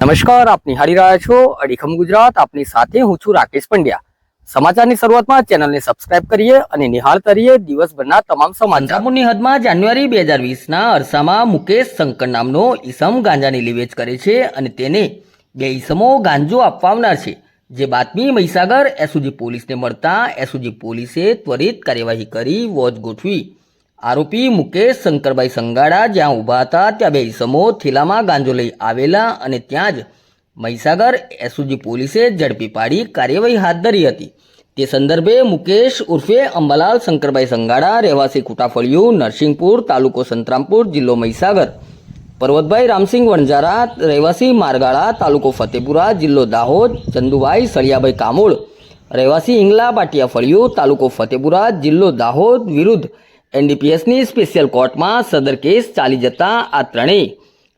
નમસ્કાર આપ નિહાળી રહ્યા છો અડીખમ ગુજરાત. આપની સાથે હું છું રાકેશ પંડ્યા. સમાચારની શરૂઆતમાં ચેનલને સબસ્ક્રાઇબ કરીએ અને નિહાળતા રહીએ દિવસભરના તમામ સમાચાર. પંજાબની હદમાં જાન્યુઆરી બે હજાર વીસના અરસામાં મુકેશ શંકર નામનો ઈસમ ગાંજાની લીવેચ કરે છે અને તેને બે ઈસમો ગાંજો આપવા છે. જે બાતમી મહીસાગર એસઓજી પોલીસને મળતા એસઓજી પોલીસે ત્વરિત કાર્યવાહી કરી વોચ ગોઠવી. આરોપી મુકેશ શંકરભાઈ સંગાડા જ્યાં ઊભા હતા ત્યાં બે ઈસમો થેલામાં ગાંજો લઈ આવેલા અને ત્યાં જ મહીસાગર એસઓજી પોલીસે ઝડપી પાડી કાર્યવાહી હાથ ધરી હતી. તે સંદર્ભે મુકેશ ઉર્ફે અંબાલાલ શંકરભાઈ સંગાડા, રહેવાસી કુટાફળિયું નરસિંહપુર તાલુકો સંતરામપુર જિલ્લો મહીસાગર. પર્વતભાઈ રામસિંહ વણજારા રહેવાસી મારગાળા તાલુકો ફતેપુરા જિલ્લો દાહોદ, ચંદુભાઈ સળિયાભાઈ કામોળ, રહેવાસી ઇંગલા પાટિયા ફળિયું તાલુકો ફતેપુરા જિલ્લો દાહોદ વિરુદ્ધ એનડીપીએસની સ્પેશિયલ કોર્ટમાં સદર કેસ ચાલી જતા આ ત્રણેય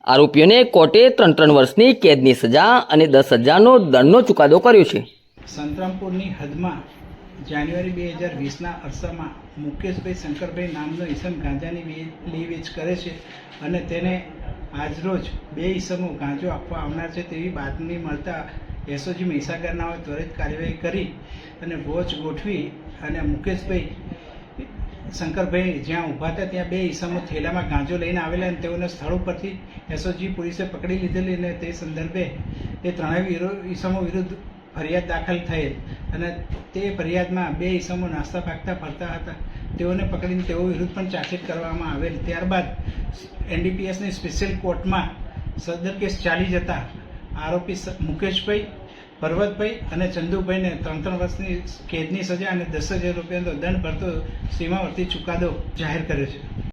આરોપીઓને કોર્ટે ત્રણ ત્રણ વર્ષની કેદની સજા અને દસ હજારનો દંડનો ચુકાદો કર્યો છે. સંતરામપુરની હદમાં જાન્યુઆરી બે હજાર વીસના અરસામાં મુકેશભાઈ શંકરભાઈ નામનો ઈસમ ગાંજાની લે વેચ કરે છે અને તેને આજરોજ બે ઈસમો ગાંજો આપવા આવનાર છે તેવી બાતમી મળતા એસઓજી મહીસાગરનાઓએ ત્વરિત કાર્યવાહી કરી અને વોચ ગોઠવી અને મુકેશભાઈ શંકરભાઈ જ્યાં ઊભા હતા, ત્યાં બે ઈસમો થેલામાં ગાંજો લઈને આવેલા અને તેઓને સ્થળ ઉપરથી એસઓજી પોલીસે પકડી લીધેલી અને તે સંદર્ભે તે ત્રણેય ઈસમો વિરુદ્ધ ફરિયાદ દાખલ થયેલ. અને તે ફરિયાદમાં બે ઈસમો નાસ્તા પાકતા ફરતા હતા. તેઓને પકડીને તેઓ વિરુદ્ધ પણ ચાર્જશીટ કરવામાં આવેલ. ત્યારબાદ એનડીપીએસની સ્પેશિયલ કોર્ટમાં સદર કેસ ચાલી જતા આરોપી મુકેશભાઈ પર્વતભાઈ અને ચંદુભાઈને ત્રણ ત્રણ વર્ષની કેદની સજા અને દસ હજાર રૂપિયાનો દંડ ભરતો સીમાવર્તી ચુકાદો જાહેર કર્યો છે.